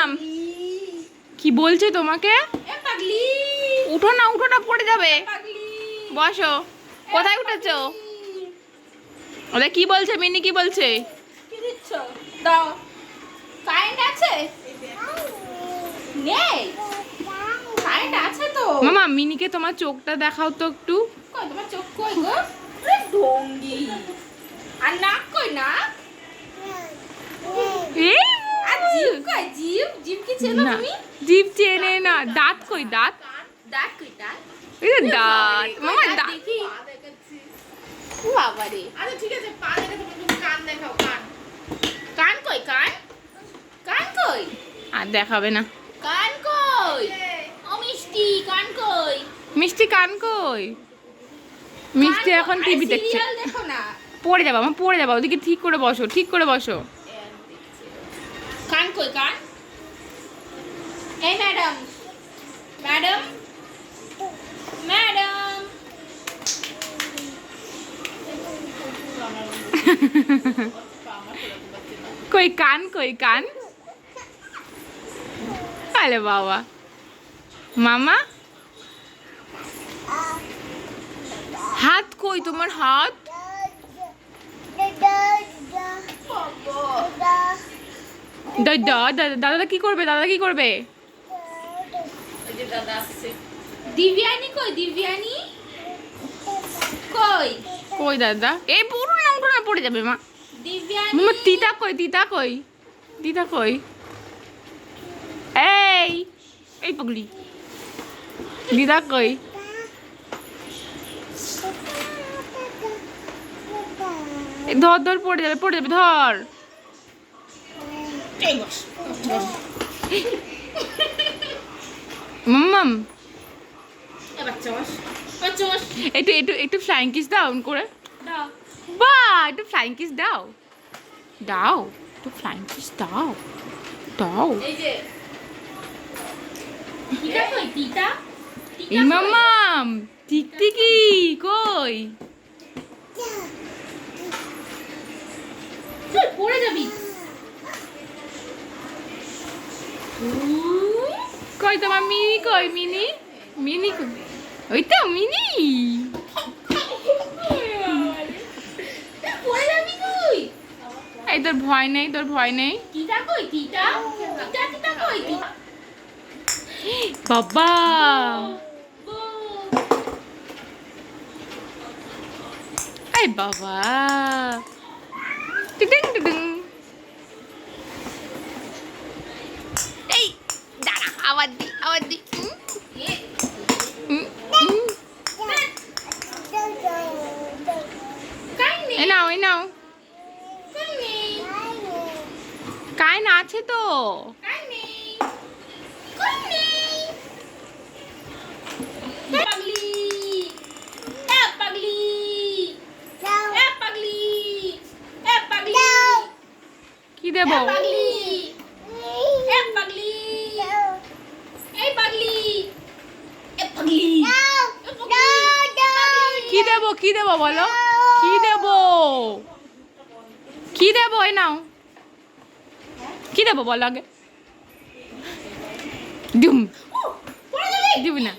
মামাম কি বলছে তোমাকে? উঠো না উঠো না পড়ে যাবে। বসো। কোথায় উঠেছো? ওরা কি বলছে? মিনি কি বলছে? দাও। কারেন্ট আছে? নেই। কারেন্ট আছে তো। মামা মিনিকে তোমার চোখটা দেখাও তো একটু। কই তোমার চোখ কই গো? ঢঙ্গি আর নাক কই নাক? এই, আর জিভ কই জিভ জিভ কি ছিল না জিভ চেনে না দাঁত কই দাঁত? দাঁত কই দাঁত? এই দাঁত মামা দাঁত বাবা রে ঠিক আছে পা দেখে তুমি তুমি কান দেখাও কান। কান কই কান? কান কই? আর দেখাবে না। কান কই? ও মিষ্টি কান কই? মিষ্টি কান কই? মিষ্টি এখন টিভি দেখছে। দেখো না। পড়ে যাবা আমার পড়ে যাবা ওদিকে ঠিক করে বসো ঠিক করে বসো। কান কই কান? এই ম্যাডাম ম্যাডাম ম্যাডাম কই কান কই কান আরে বাবা মামা হাত কই তোমার হাত দাদা দাদা দাদা কি করবে দাদা কি করবে দাদা আসছে দিব্যানি কই দিব্যানি? কই? কই দাদা? এই পুরো না উঠো না পড়ে যাবে মা। দিব্যানি? মামা তিতা কই তিতা কই? তিতা কই? এই এই পগলি। দিদা কই? এই ধর ধর পড়ে যাবে পড়ে যাবে ধর। মাম্মাম। একটু একটু একটু ফ্লাইং কিস দাও অন করে। বা একটু ফ্লাইং কিস দাও। দাও একটু ফ্লাইং কিস দাও। দাও। এই? মাম্মাম টিকটিকি কই তুই পড়ে যাবি কই তোমার মিনি কই? মিনি? মিনি ওই তো মিনি। এই তোর ভয় নেই, তোর ভয় নেই। বাবা। এই বাবা। টিটিং টিটিং এই দাঁড়া আবার দি আবার দি উম, উম, উম। কাই নেই এই নাও এই নাও কাইন আছে তো কাই নেই পাগলি এ পাগলি এ পাগলি এ পাগলি কি দেবো এ পাগলি এ পাগলি এই পাগলি এ পাগলি এ পাগলি কি দেবো বলো? কি দেব? কি দেবো? এই নাও। কি দেবো বলো আগে? দিব পড়ে দিবি না।